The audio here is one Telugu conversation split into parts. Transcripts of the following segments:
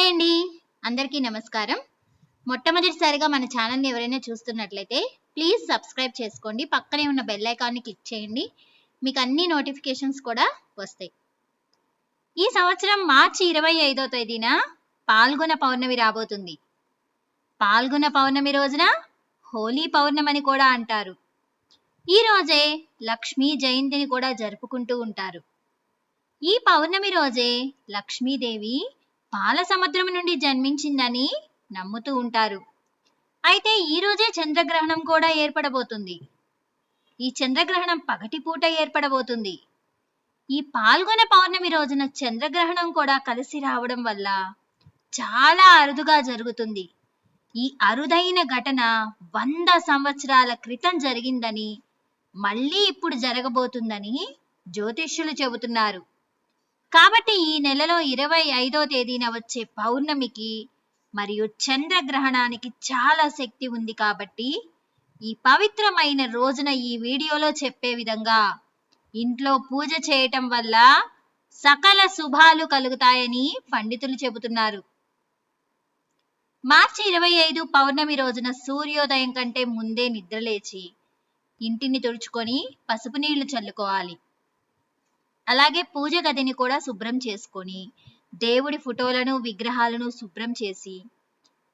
హాయ్ అండి అందరికీ నమస్కారం. మొట్టమొదటిసారిగా మన ఛానల్ని ఎవరైనా చూస్తున్నట్లయితే ప్లీజ్ సబ్స్క్రైబ్ చేసుకోండి. పక్కనే ఉన్న బెల్ ఐకాన్ని క్లిక్ చేయండి. మీకు అన్ని నోటిఫికేషన్స్ కూడా వస్తాయి. ఈ సంవత్సరం మార్చి ఇరవై ఐదో తేదీన పాల్గొన పౌర్ణమి రాబోతుంది. పాల్గొన పౌర్ణమి రోజున హోలీ పౌర్ణమని కూడా అంటారు. ఈ రోజే లక్ష్మీ జయంతిని కూడా జరుపుకుంటూ ఉంటారు. ఈ పౌర్ణమి రోజే లక్ష్మీదేవి పాల సముద్రం నుండి జన్మించిందని నమ్ముతూ ఉంటారు. అయితే ఈ రోజే చంద్రగ్రహణం కూడా ఏర్పడబోతుంది. ఈ చంద్రగ్రహణం పగటిపూట ఏర్పడబోతుంది. ఈ పాల్గొన పౌర్ణమి రోజున చంద్రగ్రహణం కూడా కలిసి రావడం వల్ల చాలా అరుదుగా జరుగుతుంది. ఈ అరుదైన ఘటన వంద సంవత్సరాల క్రితం జరిగిందని మళ్ళీ ఇప్పుడు జరగబోతుందని జ్యోతిష్యులు చెబుతున్నారు. కాబట్టి ఈ నెలలో ఇరవై ఐదో తేదీన వచ్చే పౌర్ణమికి మరియు చంద్రగ్రహణానికి చాలా శక్తి ఉంది కాబట్టి ఈ పవిత్రమైన రోజున ఈ వీడియోలో చెప్పే విధంగా ఇంట్లో పూజ చేయటం వల్ల సకల శుభాలు కలుగుతాయని పండితులు చెబుతున్నారు. మార్చి ఇరవై ఐదు పౌర్ణమి రోజున సూర్యోదయం కంటే ముందే నిద్రలేచి ఇంటిని తుడుచుకొని పసుపు నీళ్ళు చల్లుకోవాలి. అలాగే పూజ గదిని కూడా శుభ్రం చేసుకొని దేవుడి ఫోటోలను విగ్రహాలను శుభ్రం చేసి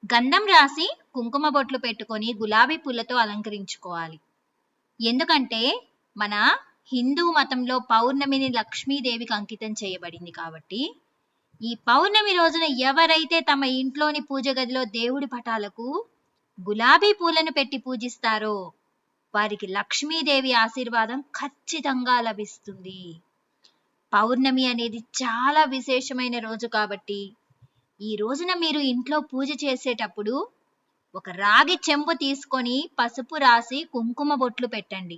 గంధం రాసి కుంకుమ బొట్లు పెట్టుకొని గులాబీ పూలతో అలంకరించుకోవాలి. ఎందుకంటే మన హిందూ మతంలో పౌర్ణమిని లక్ష్మీదేవికి అంకితం చేయబడింది కాబట్టి ఈ పౌర్ణమి రోజున ఎవరైతే తమ ఇంట్లోని పూజ గదిలో దేవుడి పటాలకు గులాబీ పూలను పెట్టి పూజిస్తారో వారికి లక్ష్మీదేవి ఆశీర్వాదం ఖచ్చితంగా లభిస్తుంది. పౌర్ణమి అనేది చాలా విశేషమైన రోజు కాబట్టి ఈ రోజున మీరు ఇంట్లో పూజ చేసేటప్పుడు ఒక రాగి చెంబు తీసుకొని పసుపు రాసి కుంకుమ బొట్లు పెట్టండి.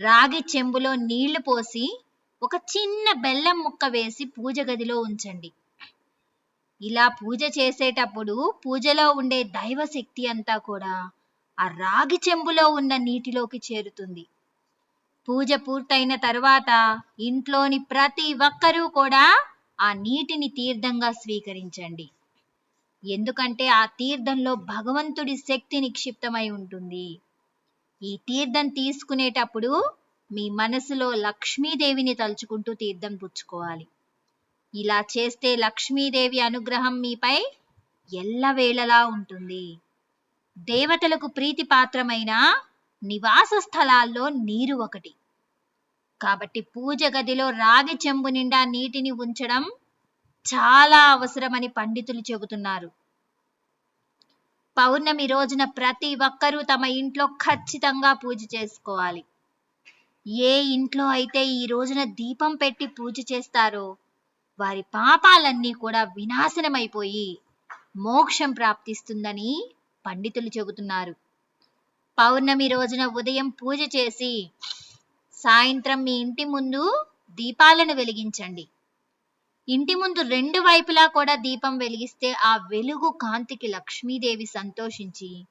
రాగి చెంబులో నీళ్ళు పోసి ఒక చిన్న బెల్లం ముక్క వేసి పూజ గదిలో ఉంచండి. ఇలా పూజ చేసేటప్పుడు పూజలో ఉండే దైవ శక్తి అంతా కూడా ఆ రాగి చెంబులో ఉన్న నీటిలోకి చేరుతుంది. పూజ పూర్తయిన తర్వాత ఇంట్లోని ప్రతి ఒక్కరూ కూడా ఆ నీటిని తీర్థంగా స్వీకరించండి. ఎందుకంటే ఆ తీర్థంలో భగవంతుడి శక్తి నిక్షిప్తమై ఉంటుంది. ఈ తీర్థం తీసుకునేటప్పుడు మీ మనసులో లక్ష్మీదేవిని తలుచుకుంటూ తీర్థం పుచ్చుకోవాలి. ఇలా చేస్తే లక్ష్మీదేవి అనుగ్రహం మీపై ఎల్లవేళలా ఉంటుంది. దేవతలకు ప్రీతిపాత్రమైన నివాస స్థలాల్లో నీరు ఒకటి. కాబట్టి పూజ గదిలో రాగి చెంబు నిండా నీటిని ఉంచడం చాలా అవసరమని పండితులు చెబుతున్నారు. పౌర్ణమి రోజున ప్రతి ఒక్కరూ తమ ఇంట్లో ఖచ్చితంగా పూజ చేసుకోవాలి. ఏ ఇంట్లో అయితే ఈ రోజున దీపం పెట్టి పూజ చేస్తారో వారి పాపాలన్నీ కూడా వినాశనమైపోయి మోక్షం ప్రాప్తిస్తుందని పండితులు చెబుతున్నారు. పౌర్ణమి రోజున ఉదయం పూజ చేసి సాయంత్రం మీ ఇంటి ముందు దీపాలను వెలిగించండి. ఇంటి ముందు రెండు వైపులా కూడా దీపం వెలిగిస్తే ఆ వెలుగు కాంతికి లక్ష్మీదేవి సంతోషించి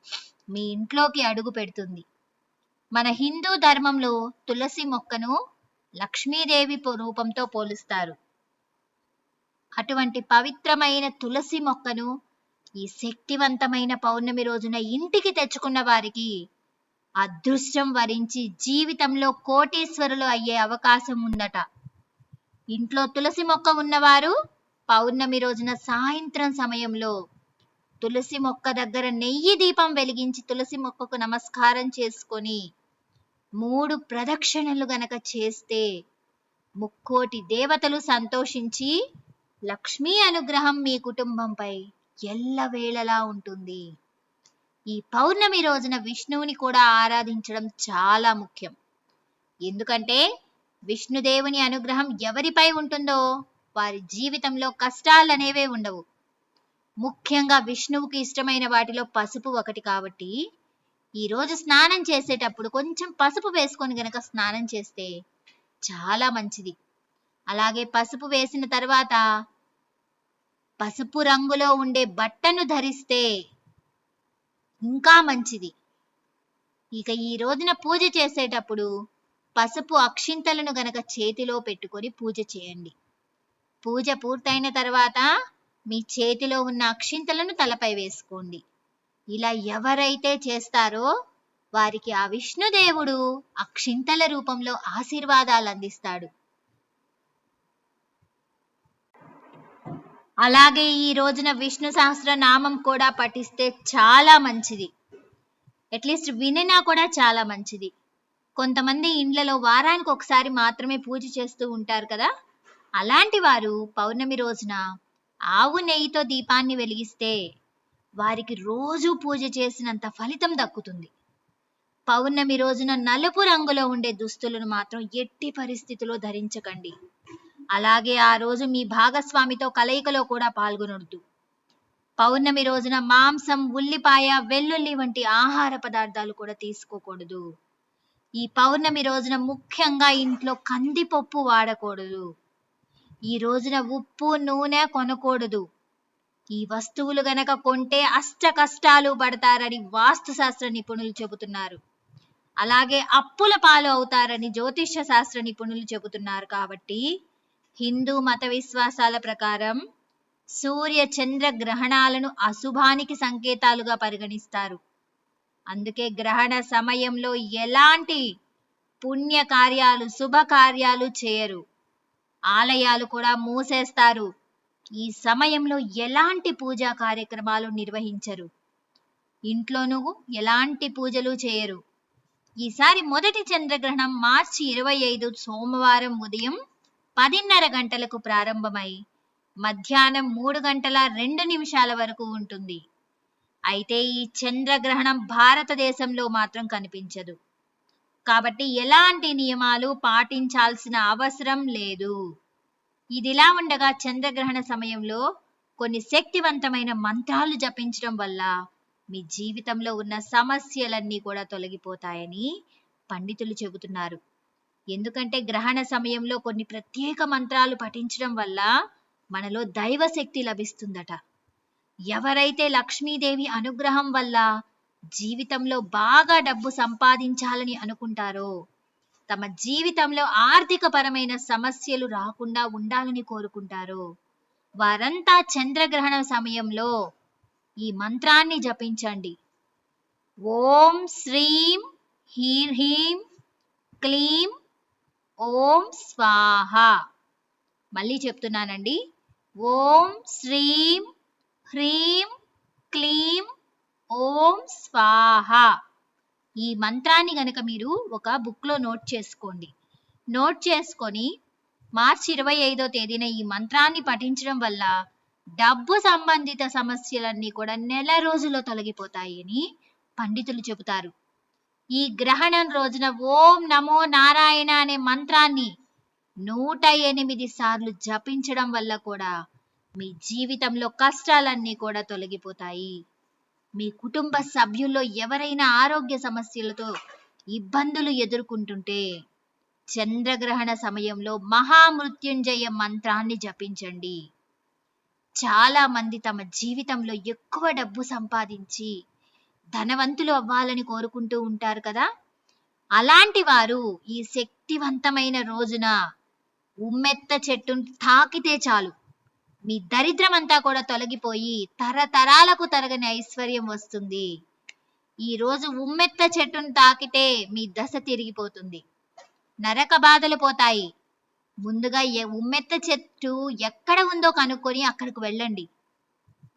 మీ ఇంట్లోకి అడుగు పెడుతుంది. మన హిందూ ధర్మంలో తులసి మొక్కను లక్ష్మీదేవి రూపంతో పోలుస్తారు. అటువంటి పవిత్రమైన తులసి మొక్కను ఈ శక్తివంతమైన పౌర్ణమి రోజున ఇంటికి తెచ్చుకున్న వారికి అదృష్టం వరించి జీవితంలో కోటీశ్వరులు అయ్యే అవకాశం ఉందట. ఇంట్లో తులసి మొక్క ఉన్నవారు పౌర్ణమి రోజున సాయంత్రం సమయంలో తులసి మొక్క దగ్గర నెయ్యి దీపం వెలిగించి తులసి మొక్కకు నమస్కారం చేసుకొని మూడు ప్రదక్షిణలు గనక చేస్తే ముక్కోటి దేవతలు సంతోషించి లక్ష్మీ అనుగ్రహం మీ కుటుంబంపై ఎల్లవేళలా ఉంటుంది. ఈ పౌర్ణమి రోజున విష్ణువుని కూడా ఆరాధించడం చాలా ముఖ్యం. ఎందుకంటే విష్ణుదేవుని అనుగ్రహం ఎవరిపై ఉంటుందో వారి జీవితంలో కష్టాలు అనేవే ఉండవు. ముఖ్యంగా విష్ణువుకి ఇష్టమైన వాటిలో పసుపు ఒకటి కాబట్టి ఈ రోజు స్నానం చేసేటప్పుడు కొంచెం పసుపు వేసుకొని గనక స్నానం చేస్తే చాలా మంచిది. అలాగే పసుపు వేసిన తర్వాత పసుపు రంగులో ఉండే బట్టను ధరిస్తే ఇంకా మంచిది. ఇక ఈ రోజున పూజ చేసేటప్పుడు పసుపు అక్షింతలను గనక చేతిలో పెట్టుకొని పూజ చేయండి. పూజ పూర్తయిన తర్వాత మీ చేతిలో ఉన్న అక్షింతలను తలపై వేసుకోండి. ఇలా ఎవరైతే చేస్తారో వారికి ఆ విష్ణుదేవుడు అక్షింతల రూపంలో ఆశీర్వాదాలు అందిస్తాడు. అలాగే ఈ రోజున విష్ణు సహస్ర నామం కూడా పఠిస్తే చాలా మంచిది. అట్లీస్ట్ వినినా కూడా చాలా మంచిది. కొంతమంది ఇండ్లలో వారానికి ఒకసారి మాత్రమే పూజ చేస్తూ ఉంటారు కదా? అలాంటి వారు పౌర్ణమి రోజున ఆవు నెయ్యితో దీపాన్ని వెలిగిస్తే వారికి రోజు పూజ చేసినంత ఫలితం దక్కుతుంది. పౌర్ణమి రోజున నలుపు రంగులో ఉండే దుస్తులను మాత్రం ఎట్టి పరిస్థితిలో ధరించకండి. అలాగే ఆ రోజు మీ భాగస్వామితో కలయికలో కూడా పాల్గొనొద్దు. పౌర్ణమి రోజున మాంసం ఉల్లిపాయ వెల్లుల్లి వంటి ఆహార పదార్థాలు కూడా తీసుకోకూడదు. ఈ పౌర్ణమి రోజున ముఖ్యంగా ఇంట్లో కందిపప్పు వాడకూడదు. ఈ రోజున ఉప్పు నూనె కొనకూడదు. ఈ వస్తువులు గనక కొంటే అష్ట కష్టాలు పడతారని వాస్తుశాస్త్ర నిపుణులు చెబుతున్నారు. అలాగే అప్పుల పాలు అవుతారని జ్యోతిష్య శాస్త్ర నిపుణులు చెబుతున్నారు కాబట్టి హిందూ మత విశ్వాసాల ప్రకారం సూర్య చంద్ర గ్రహణాలను అశుభానికి సంకేతాలుగా పరిగణిస్తారు. అందుకే గ్రహణ సమయంలో ఎలాంటి పుణ్య కార్యాలు చేయరు. ఆలయాలు కూడా మూసేస్తారు. ఈ సమయంలో ఎలాంటి పూజా కార్యక్రమాలు నిర్వహించరు. ఇంట్లోనూ ఎలాంటి పూజలు చేయరు. ఈసారి మొదటి చంద్రగ్రహణం మార్చి ఇరవై ఐదు సోమవారం ఉదయం పదిన్నర గంటలకు ప్రారంభమై మధ్యాహ్నం మూడు గంటల రెండు నిమిషాల వరకు ఉంటుంది. అయితే ఈ చంద్రగ్రహణం భారతదేశంలో మాత్రం కనిపించదు. కాబట్టి ఎలాంటి నియమాలు పాటించాల్సిన అవసరం లేదు. ఇదిలా ఉండగా చంద్రగ్రహణ సమయంలో కొన్ని శక్తివంతమైన మంత్రాలు జపించడం వల్ల మీ జీవితంలో ఉన్న సమస్యలన్నీ కూడా తొలగిపోతాయని పండితులు చెబుతున్నారు. ఎందుకంటే గ్రహణ సమయంలో కొన్ని ప్రత్యేక మంత్రాలు పఠించడం వల్ల మనలో దైవశక్తి లభిస్తుందట. ఎవరైతే లక్ష్మీదేవి అనుగ్రహం వల్ల జీవితంలో బాగా డబ్బు సంపాదించాలని అనుకుంటారో తమ జీవితంలో ఆర్థిక పరమైన సమస్యలు రాకుండా ఉండాలని కోరుకుంటారో వారంతా చంద్రగ్రహణ సమయంలో ఈ మంత్రాన్ని జపించండి. ఓం శ్రీం హీర్ హీం క్లీం ఓం స్వాహ. మళ్ళీ చెప్తున్నానండి. ఓం శ్రీం హ్రీం క్లీం ఓం స్వాహ. ఈ మంత్రాన్ని గనక మీరు ఒక బుక్లో నోట్ చేసుకోండి. నోట్ చేసుకొని మార్చి ఇరవై ఐదో తేదీన ఈ మంత్రాన్ని పఠించడం వల్ల డబ్బు సంబంధిత సమస్యలన్నీ కూడా నెల రోజుల్లో తొలగిపోతాయి అని పండితులు చెబుతారు. ఈ గ్రహణం రోజున ఓం నమో నారాయణ అనే మంత్రాన్ని నూట ఎనిమిది సార్లు జపించడం వల్ల కూడా మీ జీవితంలో కష్టాలన్నీ కూడా తొలగిపోతాయి. మీ కుటుంబ సభ్యుల్లో ఎవరైనా ఆరోగ్య సమస్యలతో ఇబ్బందులు ఎదుర్కొంటుంటే చంద్రగ్రహణ సమయంలో మహామృత్యుంజయ మంత్రాన్ని జపించండి. చాలా మంది తమ జీవితంలో ఎక్కువ డబ్బు సంపాదించి ధనవంతులు అవ్వాలని కోరుకుంటూ ఉంటారు కదా? అలాంటి వారు ఈ శక్తివంతమైన రోజున ఉమ్మెత్త చెట్టును తాకితే చాలు. మీ దరిద్రం అంతా కూడా తొలగిపోయి తరతరాలకు తరగని ఐశ్వర్యం వస్తుంది. ఈ రోజు ఉమ్మెత్త చెట్టును తాకితే మీ దశ తిరిగిపోతుంది. నరక బాధలు పోతాయి. ముందుగా ఉమ్మెత్త చెట్టు ఎక్కడ ఉందో కనుక్కొని అక్కడికి వెళ్ళండి.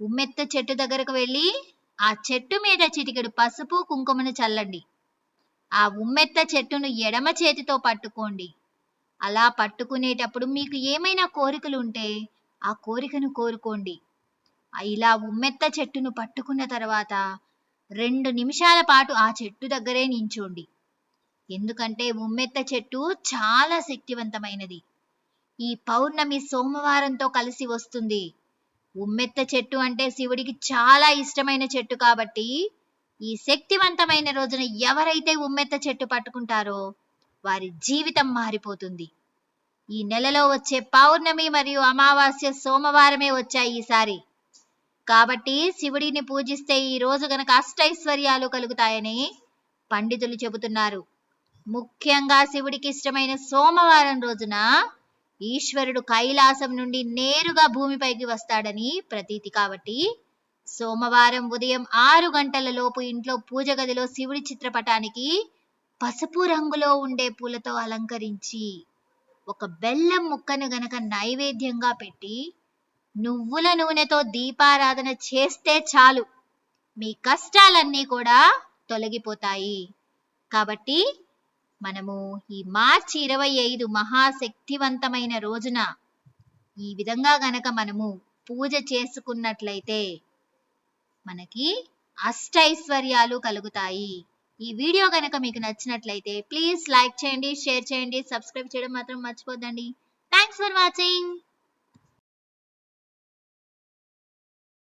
ఉమ్మెత్త చెట్టు దగ్గరకు వెళ్ళి ఆ చెట్టు మీద చిటికెడు పసుపు కుంకుమను చల్లండి. ఆ ఉమ్మెత్త చెట్టును ఎడమ చేతితో పట్టుకోండి. అలా పట్టుకునేటప్పుడు మీకు ఏమైనా కోరికలు ఉంటే ఆ కోరికను కోరుకోండి. ఇలా ఉమ్మెత్త చెట్టును పట్టుకున్న తర్వాత రెండు నిమిషాల పాటు ఆ చెట్టు దగ్గరే నించోండి. ఎందుకంటే ఉమ్మెత్త చెట్టు చాలా శక్తివంతమైనది. ఈ పౌర్ణమి సోమవారంతో కలిసి వస్తుంది. ఉమ్మెత్త చెట్టు అంటే శివుడికి చాలా ఇష్టమైన చెట్టు కాబట్టి ఈ శక్తివంతమైన రోజున ఎవరైతే ఉమ్మెత్త చెట్టు పట్టుకుంటారో వారి జీవితం మారిపోతుంది. ఈ నెలలో వచ్చే పౌర్ణమి మరియు అమావాస్య సోమవారమే వచ్చాయి ఈసారి. కాబట్టి శివుడిని పూజిస్తే ఈ రోజు గనక అష్టైశ్వర్యాలు కలుగుతాయని పండితులు చెబుతున్నారు. ముఖ్యంగా శివుడికి ఇష్టమైన సోమవారం రోజున ఈశ్వరుడు కైలాసం నుండి నేరుగా భూమిపైకి వస్తాడని ప్రతీతి కాబట్టి సోమవారం ఉదయం ఆరు గంటల లోపు ఇంట్లో పూజ గదిలో శివుడి చిత్రపటానికి పసుపు రంగులో ఉండే పూలతో అలంకరించి ఒక బెల్లం ముక్కను గనక నైవేద్యంగా పెట్టి నువ్వుల నూనెతో దీపారాధన చేస్తే చాలు. మీ కష్టాలన్నీ కూడా తొలగిపోతాయి. కాబట్టి మనము ఈ మార్చి ఇరవై ఐదు మహాశక్తివంతమైన రోజున ఈ విధంగా గనక మనము పూజ చేసుకున్నట్లయితే మనకి అష్టైశ్వర్యాలు కలుగుతాయి. ఈ వీడియో కనుక మీకు నచ్చినట్లయితే ప్లీజ్ లైక్ చేయండి షేర్ చేయండి సబ్స్క్రైబ్ చేయడం మాత్రం మర్చిపోద్దండి. Thanks for watching